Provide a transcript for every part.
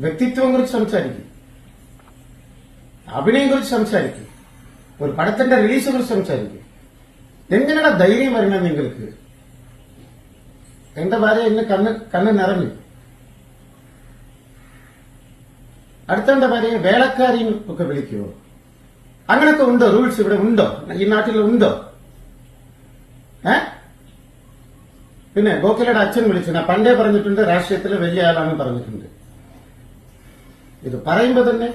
വ്യക്തിത്വം കുറിച്ച് സംസാരിക്കും. അഭിനയം കുറിച്ച് സംസാരിക്കും. ഒരു പടത്തിന്റെ റിലീസ് കുറിച്ച് സംസാരിക്കും. എങ്ങനെയാണ് ധൈര്യം വരണം നിങ്ങൾക്ക്? എന്റെ ഭാര്യ എന്നെ കണ്ണ് കണ്ണ് നിറഞ്ഞു. അടുത്തവന്റെ ഭാര്യയെ വേളക്കാരിയും ഒക്കെ വിളിക്കുമോ അങ്ങനൊക്കെ ഉണ്ടോ? റൂൾസ് ഇവിടെ ഉണ്ടോ? ഈ നാട്ടിൽ ഉണ്ടോ? ഏ? പിന്നെ ഗോഖലയുടെ അച്ഛൻ വിളിച്ചു. ഞാൻ പണ്ടേ പറഞ്ഞിട്ടുണ്ട് രാഷ്ട്രീയത്തിലെ വലിയ ആളാണെന്ന് പറഞ്ഞിട്ടുണ്ട്. ഇത് പറയുമ്പോൾ തന്നെ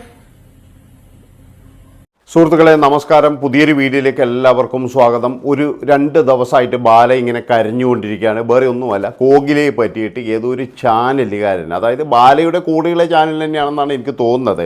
സുഹൃത്തുക്കളെ നമസ്കാരം. പുതിയൊരു വീഡിയോയിലേക്ക് എല്ലാവർക്കും സ്വാഗതം. ഒരു രണ്ട് ദിവസമായിട്ട് ബാല ഇങ്ങനെ കരഞ്ഞുകൊണ്ടിരിക്കുകയാണ്. വേറെ ഒന്നുമല്ല കോകിലയെ പറ്റിയിട്ട് ഏതോ ഒരു ചാനലുകാരൻ അതായത് ബാലയുടെ കൂടെയുള്ള ചാനൽ തന്നെയാണെന്നാണ് എനിക്ക് തോന്നുന്നത്.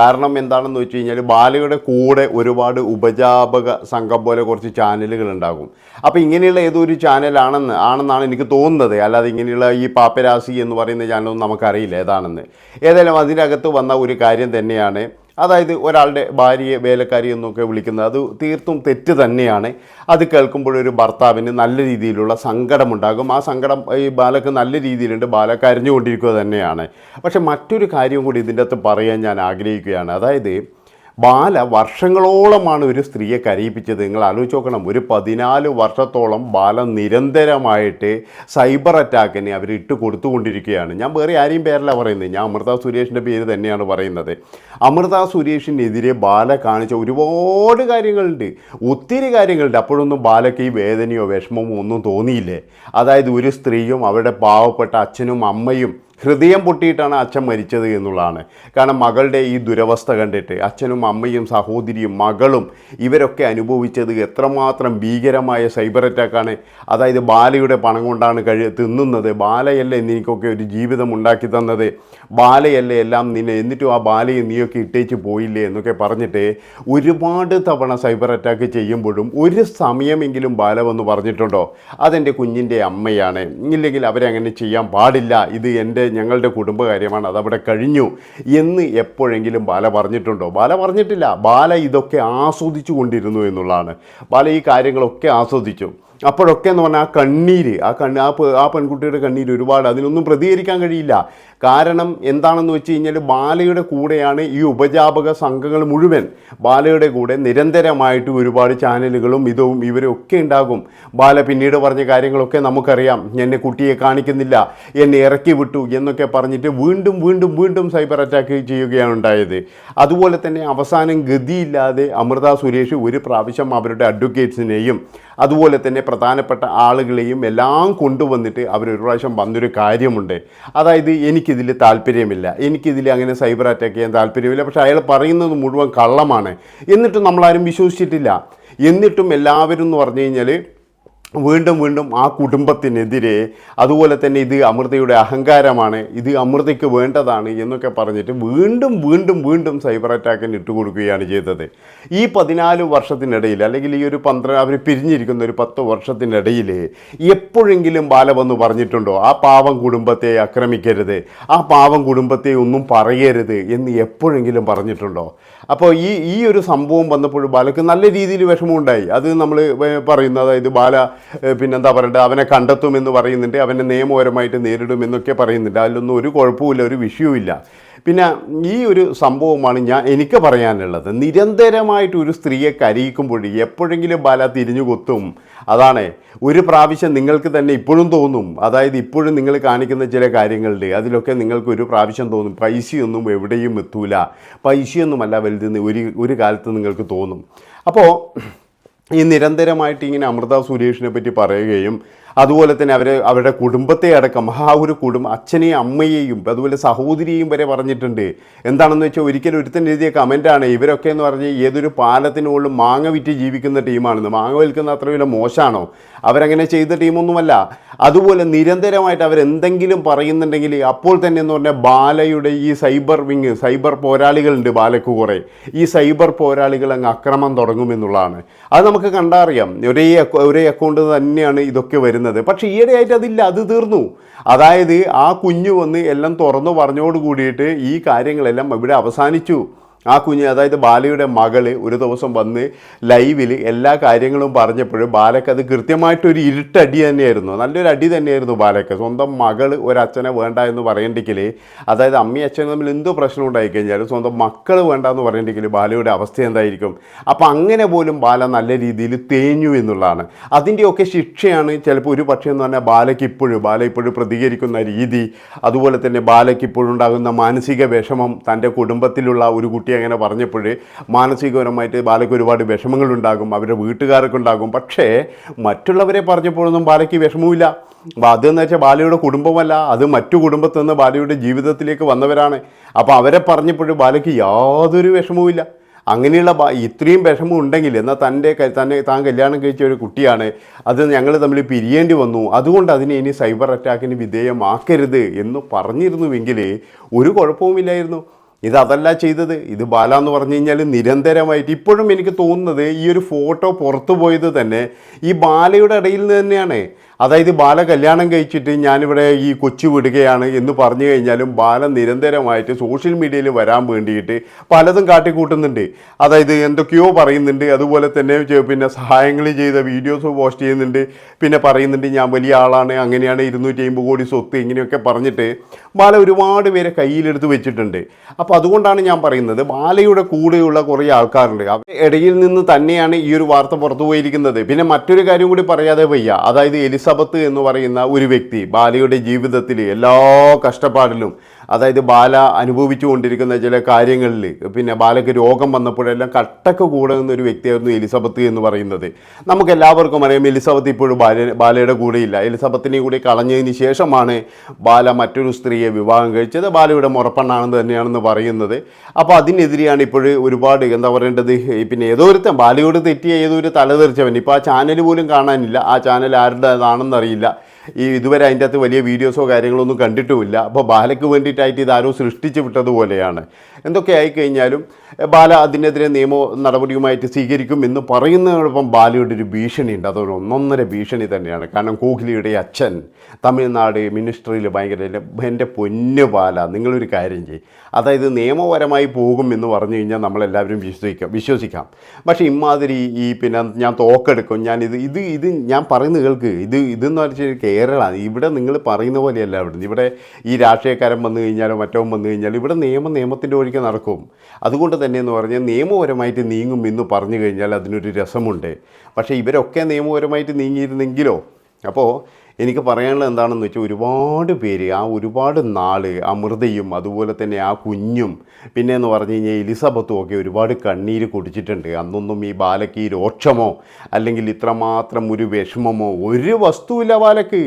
കാരണം എന്താണെന്ന് വെച്ച് കഴിഞ്ഞാൽ ബാലയുടെ കൂടെ ഒരുപാട് ഉപജാപക സംഘം പോലെ കുറച്ച് ചാനലുകൾ ഉണ്ടാകും. അപ്പോൾ ഇങ്ങനെയുള്ള ഏതോ ഒരു ചാനലാണെന്ന് ആണെന്നാണ് എനിക്ക് തോന്നുന്നത്. അല്ലാതെ ഇങ്ങനെയുള്ള ഈ പാപ്പരാസി എന്ന് പറയുന്ന ചാനലൊന്നും നമുക്കറിയില്ല ഏതാണെന്ന്. ഏതായാലും അതിനകത്ത് വന്ന ഒരു കാര്യം തന്നെയാണ്. അതായത് ഒരാളുടെ ഭാര്യയെ വേലക്കാരി എന്നൊക്കെ വിളിക്കുന്നത് അത് തീർത്തും തെറ്റ് തന്നെയാണ്. അത് കേൾക്കുമ്പോൾ ഒരു ഭർത്താവിന് നല്ല രീതിയിലുള്ള സങ്കടമുണ്ടാകും. ആ സങ്കടം ഈ ബാലക്ക് നല്ല രീതിയിലുണ്ട്. ബാല കരഞ്ഞുകൊണ്ടിരിക്കുക തന്നെയാണ്. പക്ഷേ മറ്റൊരു കാര്യം കൂടി ഇതിന്റെ അകത്ത് പറയാൻ ഞാൻ ആഗ്രഹിക്കുകയാണ്. അതായത് ബാല വർഷങ്ങളോളമാണ് ഒരു സ്ത്രീയെ കരയിപ്പിച്ചത്. നിങ്ങൾ ആലോചിച്ച് നോക്കണം. ഒരു പതിനാല് വർഷത്തോളം ബാല നിരന്തരമായിട്ട് സൈബർ അറ്റാക്കിനെ അവർ ഇട്ട് കൊടുത്തുകൊണ്ടിരിക്കുകയാണ്. ഞാൻ വേറെ ആരെയും പേരല്ല പറയുന്നത്. ഞാൻ അമൃത സുരേഷിന്റെ പേര് തന്നെയാണ് പറയുന്നത്. അമൃത സുരേഷിനെതിരെ ബാല കാണിച്ച ഒരുപാട് കാര്യങ്ങളുണ്ട്. ഒത്തിരി കാര്യങ്ങളുണ്ട്. അപ്പോഴൊന്നും ബാലയ്ക്ക് ഈ വേദനയോ വിഷമമോ ഒന്നും തോന്നിയില്ലേ? അതായത് ഒരു സ്ത്രീയും അവരുടെ പാവപ്പെട്ട അച്ഛനും അമ്മയും ഹൃദയം പൊട്ടിയിട്ടാണ് അച്ഛൻ മരിച്ചത് എന്നുള്ളതാണ്. കാരണം മകളുടെ ഈ ദുരവസ്ഥ കണ്ടിട്ട് അച്ഛനും അമ്മയും സഹോദരിയും മകളും ഇവരൊക്കെ അനുഭവിച്ചത് എത്രമാത്രം ഭീകരമായ സൈബർ അറ്റാക്കാണ്. അതായത് ബാലയുടെ പണം കൊണ്ടാണ് കഴി തിന്നുന്നത്. ബാലയല്ലേ നിനക്കൊക്കെ ഒരു ജീവിതം ഉണ്ടാക്കി തന്നത്? ബാലയല്ലേ എല്ലാം നിന്നെ എന്നിട്ടും ആ ബാലയെ നീയൊക്കെ ഇട്ടേച്ച് പോയില്ലേ എന്നൊക്കെ പറഞ്ഞിട്ട് ഒരുപാട് തവണ സൈബർ അറ്റാക്ക് ചെയ്യുമ്പോഴും ഒരു സമയമെങ്കിലും ബാല വന്ന് പറഞ്ഞിട്ടുണ്ടോ? അതെന്റെ കുഞ്ഞിന്റെ അമ്മയാണ്. ഇല്ലെങ്കിൽ അവരെ അങ്ങനെ ചെയ്യാൻ പാടില്ല. ഇത് എന്റെ ഞങ്ങളുടെ കുടുംബകാര്യമാണ് അതവിടെ കഴിഞ്ഞു എന്ന് എപ്പോഴെങ്കിലും ബാല പറഞ്ഞിട്ടുണ്ടോ? ബാല പറഞ്ഞിട്ടില്ല. ബാല ഇതൊക്കെ ആസ്വദിച്ചു കൊണ്ടിരുന്നു എന്നുള്ളതാണ്. ബാല ഈ കാര്യങ്ങളൊക്കെ ആസ്വദിച്ചു. അപ്പോഴൊക്കെ എന്ന് പറഞ്ഞാൽ ആ കണ്ണീര് ആ കണ്ണ് ആ ആ പെൺകുട്ടിയുടെ കണ്ണീര് ഒരുപാട് അതിനൊന്നും പ്രതികരിക്കാൻ കഴിയില്ല. കാരണം എന്താണെന്ന് വെച്ച് കഴിഞ്ഞാൽ ബാലയുടെ കൂടെയാണ് ഈ ഉപജാപക സംഘങ്ങൾ മുഴുവൻ. ബാലയുടെ കൂടെ നിരന്തരമായിട്ട് ഒരുപാട് ചാനലുകളും ഇതും ഇവരും ഒക്കെ ഉണ്ടാകും. ബാല പിന്നീട് പറഞ്ഞ കാര്യങ്ങളൊക്കെ നമുക്കറിയാം. എന്നെ കുട്ടിയെ കാണിക്കുന്നില്ല എന്നെ ഇറക്കി വിട്ടു എന്നൊക്കെ പറഞ്ഞിട്ട് വീണ്ടും വീണ്ടും വീണ്ടും സൈബർ അറ്റാക്ക് ചെയ്യുകയാണ് ഉണ്ടായത്. അതുപോലെ തന്നെ അവസാനം ഗതിയില്ലാതെ അമൃത സുരേഷ് ഒരു പ്രാവശ്യം അവരുടെ അഡ്വക്കേറ്റ്സിനെയും അതുപോലെ തന്നെ പ്രധാനപ്പെട്ട ആളുകളെയും എല്ലാം കൊണ്ടുവന്നിട്ട് അവർ അവരൊരു പ്രാവശ്യം വന്നൊരു കാര്യമുണ്ട്. അതായത് എനിക്കിതിൽ താല്പര്യമില്ല. എനിക്കിതിൽ അങ്ങനെ സൈബർ അറ്റാക്ക് ചെയ്യാൻ താല്പര്യമില്ല. പക്ഷേ അയാൾ പറയുന്നത് മുഴുവൻ കള്ളമാണ്. എന്നിട്ടും നമ്മളാരും വിശ്വസിച്ചിട്ടില്ല. എന്നിട്ടും എല്ലാവരും എന്ന് പറഞ്ഞു കഴിഞ്ഞാൽ വീണ്ടും വീണ്ടും ആ കുടുംബത്തിനെതിരെ അതുപോലെ തന്നെ ഇത് അമൃതയുടെ അഹങ്കാരമാണ് ഇത് അമൃതയ്ക്ക് വേണ്ടതാണ് എന്നൊക്കെ പറഞ്ഞിട്ട് വീണ്ടും വീണ്ടും വീണ്ടും സൈബർ അറ്റാക്കിന് ഇട്ടുകൊടുക്കുകയാണ് ചെയ്തത്. ഈ പതിനാല് വർഷത്തിനിടയിൽ അല്ലെങ്കിൽ ഈ ഒരു പന്ത്രണ്ട് അവർ പിരിഞ്ഞിരിക്കുന്ന ഒരു പത്ത് വർഷത്തിനിടയിൽ എപ്പോഴെങ്കിലും ബാല വന്ന് പറഞ്ഞിട്ടുണ്ടോ ആ പാവം കുടുംബത്തെ ആക്രമിക്കരുത് ആ പാവം കുടുംബത്തെ ഒന്നും പറയരുത് എന്ന് എപ്പോഴെങ്കിലും പറഞ്ഞിട്ടുണ്ടോ? അപ്പോൾ ഈ ഈ ഒരു സംഭവം വന്നപ്പോൾ ബാലക്ക് നല്ല രീതിയിൽ വിഷമമുണ്ടായി. അത് നമ്മൾ പറയുന്നത് അതായത് ബാല പിന്നെന്താ പറയണ്ടത് അവനെ കണ്ടെത്തുമെന്ന് പറയുന്നുണ്ട്. അവനെ നിയമപരമായിട്ട് നേരിടുമെന്നൊക്കെ പറയുന്നുണ്ട്. അതിലൊന്നും ഒരു കുഴപ്പമില്ല ഒരു വിഷയവുമില്ല. പിന്നെ ഈ ഒരു സംഭവമാണ് ഞാൻ എനിക്ക് പറയാനുള്ളത്. നിരന്തരമായിട്ട് ഒരു സ്ത്രീയെ കരയിക്കുമ്പോൾ എപ്പോഴെങ്കിലും ബാല തിരിഞ്ഞു കൊത്തും. അതാണ്. ഒരു പ്രാവശ്യം നിങ്ങൾക്ക് തന്നെ ഇപ്പോഴും തോന്നും. അതായത് ഇപ്പോഴും നിങ്ങൾ കാണിക്കുന്ന ചില കാര്യങ്ങളുണ്ട്. അതിലൊക്കെ നിങ്ങൾക്ക് ഒരു പ്രാവശ്യം തോന്നും. പൈസയൊന്നും എവിടെയും എത്തൂല. പൈസയൊന്നുമല്ല വലുതെന്ന് ഒരു ഒരു കാലത്ത് നിങ്ങൾക്ക് തോന്നും. അപ്പോൾ ഈ നിരന്തരമായിട്ട് ഇങ്ങനെ അമൃത സുരേഷിനെ പറ്റി പറയുകയും അതുപോലെ തന്നെ അവർ അവരുടെ കുടുംബത്തെ അടക്കം ആ ഒരു കുടുംബം അച്ഛനെയും അമ്മയെയും അതുപോലെ സഹോദരിയെയും വരെ പറഞ്ഞിട്ടുണ്ട്. എന്താണെന്ന് വെച്ചാൽ ഒരിക്കലും ഒരുത്തൻ എഴുതിയ കമന്റാണ് ഇവരൊക്കെ എന്ന് പറഞ്ഞാൽ ഏതൊരു പാലത്തിനുള്ളിൽ മാങ്ങ വിറ്റ് ജീവിക്കുന്ന ടീമാണെന്ന് മാങ്ങ വിൽക്കുന്ന അത്ര വലിയ മോശമാണോ? അവരങ്ങനെ ചെയ്ത ടീമൊന്നുമല്ല അതുപോലെ നിരന്തരമായിട്ട് അവരെന്തെങ്കിലും പറയുന്നുണ്ടെങ്കിൽ അപ്പോൾ തന്നെ എന്ന് പറഞ്ഞാൽ ബാലയുടെ ഈ സൈബർ വിങ് സൈബർ പോരാളികളുണ്ട് ബാലയ്ക്ക് കുറേ. ഈ സൈബർ പോരാളികൾ അങ്ങ് അക്രമം തുടങ്ങുമെന്നുള്ളതാണ് അത് നമുക്ക് കണ്ടറിയാം. ഒരേ ഒരേ അക്കൗണ്ട് തന്നെയാണ് ഇതൊക്കെ വരുന്നത്. പക്ഷേ ഈയിടെയായിട്ട് അതില്ല. അത് തീർന്നു. അതായത് ആ കുഞ്ഞു വന്ന് എല്ലാം തുറന്നു പറഞ്ഞോട് കൂടിയിട്ട് ഈ കാര്യങ്ങളെല്ലാം ഇവിടെ അവസാനിച്ചു. ആ കുഞ്ഞ് അതായത് ബാലയുടെ മകൾ ഒരു ദിവസം വന്ന് ലൈവിൽ എല്ലാ കാര്യങ്ങളും പറഞ്ഞപ്പോഴും ബാലയ്ക്ക് അത് കൃത്യമായിട്ടൊരു ഇരുട്ടടി തന്നെയായിരുന്നു. നല്ലൊരു അടി തന്നെയായിരുന്നു ബാലയ്ക്ക്. സ്വന്തം മകൾ ഒരച്ഛനെ വേണ്ട എന്ന് പറയണ്ടെങ്കിൽ അതായത് അമ്മയും അച്ഛനും തമ്മിൽ എന്തോ പ്രശ്നം ഉണ്ടായി കഴിഞ്ഞാലും സ്വന്തം മക്കൾ വേണ്ട എന്ന് പറയണ്ടെങ്കിൽ ബാലയുടെ അവസ്ഥ എന്തായിരിക്കും? അപ്പോൾ അങ്ങനെ പോലും ബാല നല്ല രീതിയിൽ തേഞ്ഞു എന്നുള്ളതാണ്. അതിന്റെയൊക്കെ ശിക്ഷയാണ് ചിലപ്പോൾ ഒരു പക്ഷേ എന്ന് പറഞ്ഞാൽ ബാലയ്ക്ക് ഇപ്പോഴും ബാല ഇപ്പോഴും പ്രതികരിക്കുന്ന രീതി. അതുപോലെ തന്നെ ബാലയ്ക്ക് ഇപ്പോഴുണ്ടാകുന്ന മാനസിക വിഷമം തന്റെ കുടുംബത്തിലുള്ള ഒരു കുട്ടി അങ്ങനെ പറഞ്ഞപ്പോൾ മാനസികപരമായിട്ട് ബാലയ്ക്ക് ഒരുപാട് വിഷമങ്ങളുണ്ടാകും അവരുടെ വീട്ടുകാരൊക്കെ ഉണ്ടാകും. പക്ഷേ മറ്റുള്ളവരെ പറഞ്ഞപ്പോഴൊന്നും ബാലയ്ക്ക് വിഷമവുമില്ല. അതെന്ന് വെച്ചാൽ ബാലയുടെ കുടുംബമല്ല അത് മറ്റു കുടുംബത്തു നിന്ന് ബാലയുടെ ജീവിതത്തിലേക്ക് വന്നവരാണ്. അപ്പോൾ അവരെ പറഞ്ഞപ്പോഴും ബാലയ്ക്ക് യാതൊരു വിഷമവുമില്ല. അങ്ങനെയുള്ള ഇത്രയും വിഷമം ഉണ്ടെങ്കിൽ എന്നാൽ തന്റെ തന്നെ താൻ കല്യാണം കഴിച്ച ഒരു കുട്ടിയാണ് അത് ഞങ്ങൾ തമ്മിൽ പിരിയേണ്ടി വന്നു അതുകൊണ്ട് അതിനെ ഇനി സൈബർ അറ്റാക്കിന് വിധേയമാക്കരുത് എന്ന് പറഞ്ഞിരുന്നുവെങ്കിൽ ഒരു കുഴപ്പവുമില്ലായിരുന്നു. ഇത് അതല്ല ചെയ്തത്. ഇത് ബാല എന്ന് പറഞ്ഞു കഴിഞ്ഞാൽ നിരന്തരമായിട്ട് ഇപ്പോഴും എനിക്ക് തോന്നുന്നത് ഈ ഒരു ഫോട്ടോ പുറത്തു പോയത് തന്നെ ഈ ബാലയുടെ ഇടയിൽ നിന്ന് തന്നെയാണ്. അതായത് ബാല കല്യാണം കഴിച്ചിട്ട് ഞാനിവിടെ ഈ കൊച്ചു വിടുകയാണ് എന്ന് പറഞ്ഞു കഴിഞ്ഞാലും ബാല നിരന്തരമായിട്ട് സോഷ്യൽ മീഡിയയിൽ വരാൻ വേണ്ടിയിട്ട് പലതും കാട്ടിക്കൂട്ടുന്നുണ്ട്. അതായത് എന്തൊക്കെയോ പറയുന്നുണ്ട്. അതുപോലെ തന്നെ പിന്നെ സഹായങ്ങൾ ചെയ്ത വീഡിയോസ് പോസ്റ്റ് ചെയ്യുന്നുണ്ട്. പിന്നെ പറയുന്നുണ്ട് ഞാൻ വലിയ ആളാണ്. അങ്ങനെയാണ് ഇരുന്നൂറ്റി അമ്പത് കോടി സ്വത്ത് ഇങ്ങനെയൊക്കെ പറഞ്ഞിട്ട് ബാല ഒരുപാട് പേരെ കയ്യിലെടുത്ത് വെച്ചിട്ടുണ്ട്. അപ്പോൾ അതുകൊണ്ടാണ് ഞാൻ പറയുന്നത് ബാലയുടെ കൂടെയുള്ള കുറേ ആൾക്കാരുണ്ട്. അവർ ഇടയിൽ നിന്ന് തന്നെയാണ് ഈ ഒരു വാർത്ത പുറത്തു പോയിരിക്കുന്നത്. പിന്നെ മറ്റൊരു കാര്യം കൂടി പറയാതെ വയ്യ. അതായത് എലിസബത്ത് എന്ന് പറയുന്ന ഒരു വ്യക്തി ബാലയുടെ ജീവിതത്തിൽ എല്ലാ കഷ്ടപ്പാടിലും അതായത് ബാല അനുഭവിച്ചു കൊണ്ടിരിക്കുന്ന ചില കാര്യങ്ങളിൽ പിന്നെ ബാലയ്ക്ക് രോഗം വന്നപ്പോഴെല്ലാം കട്ടക്ക് കൂടെ നിന്നൊരു വ്യക്തിയായിരുന്നു എലിസബത്ത് എന്ന് പറയുന്നത്. നമുക്ക് എല്ലാവർക്കും അറിയാം എലിസബത്ത് ഇപ്പോഴും ബാല ബാലയുടെ കൂടെയില്ല. എലിസബത്തിനെ കൂടി കളഞ്ഞതിന് ശേഷമാണ് ബാല മറ്റൊരു സ്ത്രീയെ വിവാഹം കഴിച്ചത്. ബാലയുടെ മുറപ്പെണ്ണാണെന്ന് തന്നെയാണെന്ന് പറയുന്നത്. അപ്പോൾ അതിനെതിരെയാണ് ഇപ്പോൾ ഒരുപാട് എന്താ പറയേണ്ടത്? പിന്നെ ഏതോ ഒരുത്തൻ ബാലയോട് തെറ്റിയ ഏതോ ഒരു തലതെറിച്ചവൻ. ഇപ്പോൾ ആ ചാനൽ പോലും കാണാനില്ല. ആ ചാനൽ ആരുടേതാണെന്നറിയില്ല. ഈ ഇതുവരെ അതിന്റെ അകത്ത് വലിയ വീഡിയോസോ കാര്യങ്ങളോ ഒന്നും കണ്ടിട്ടുമില്ല. അപ്പോൾ ബാലയ്ക്ക് വേണ്ടിയിട്ടായിട്ട് ഇതാരോ സൃഷ്ടിച്ചു വിട്ടതുപോലെയാണ് എന്തൊക്കെ ആയിക്കഴിഞ്ഞാലും ബാല അതിനെതിരെ നിയമ നടപടിയുമായിട്ട് സ്വീകരിക്കും എന്ന് പറയുന്നതോടൊപ്പം ബാലയുടെ ഒരു ഭീഷണിയുണ്ട്. അതൊരു ഒന്നൊന്നര ഭീഷണി തന്നെയാണ്. കാരണം കോഹ്ലിയുടെ അച്ഛൻ തമിഴ്നാട് മിനിസ്ട്രിയിൽ ഭയങ്കര എന്റെ പൊന്നു ബാല നിങ്ങളൊരു കാര്യം ചെയ്യും. അതായത് നിയമപരമായി പോകും എന്ന് പറഞ്ഞു കഴിഞ്ഞാൽ നമ്മളെല്ലാവരും വിശ്വസിക്കാം വിശ്വസിക്കാം. പക്ഷേ ഇമാതിരി ഈ പിന്നെ ഞാൻ തോക്കെടുക്കും ഞാൻ ഇത് ഇത് ഇത് ഞാൻ പറയുന്ന കേൾക്ക്. ഇത് ഇതെന്ന് വെച്ചാൽ കേരള ഇവിടെ നിങ്ങൾ പറയുന്ന പോലെയല്ല. ഇവിടെ ഇവിടെ ഈ രാഷ്ട്രീയക്കാരൻ വന്നു കഴിഞ്ഞാലോ മറ്റോ വന്നു കഴിഞ്ഞാലോ ഇവിടെ നിയമം നിയമത്തിന്റെ ഒഴിക്ക് നടക്കും. അതുകൊണ്ട് തന്നെ എന്ന് പറഞ്ഞാൽ നിയമപരമായിട്ട് നീങ്ങും എന്ന് പറഞ്ഞു കഴിഞ്ഞാൽ അതിനൊരു രസമുണ്ട്. പക്ഷേ ഇവരൊക്കെ നിയമപരമായിട്ട് നീങ്ങിയിരുന്നെങ്കിലോ അപ്പോൾ എനിക്ക് പറയാനുള്ളത് എന്താണെന്ന് വെച്ചാൽ ഒരുപാട് പേര് ആ ഒരുപാട് നാൾ അമൃതയും അതുപോലെ തന്നെ ആ കുഞ്ഞും പിന്നെ എന്ന് പറഞ്ഞു കഴിഞ്ഞാൽ എലിസബത്തും ഒക്കെ ഒരുപാട് കണ്ണീര് കുടിച്ചിട്ടുണ്ട്. അന്നൊന്നും ഈ ബാലയ്ക്ക് ഈ രോക്ഷമോ അല്ലെങ്കിൽ ഇത്രമാത്രം ഒരു വിഷമമോ ഒരു വസ്തുവില്ല ബാലയ്ക്ക്.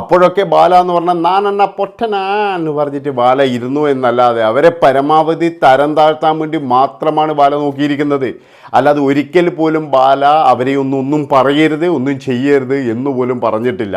അപ്പോഴൊക്കെ ബാല എന്ന് പറഞ്ഞാൽ നാനെന്ന പൊട്ടനാ എന്ന് പറഞ്ഞിട്ട് ബാല ഇരുന്നു എന്നല്ലാതെ അവരെ പരമാവധി തരം താഴ്ത്താൻ വേണ്ടി മാത്രമാണ് ബാല നോക്കിയിരിക്കുന്നത്. അല്ലാതെ ഒരിക്കൽ പോലും ബാല അവരെ ഒന്നും ഒന്നും പറയരുത് ഒന്നും ചെയ്യരുത് എന്ന് പോലും പറഞ്ഞിട്ടില്ല.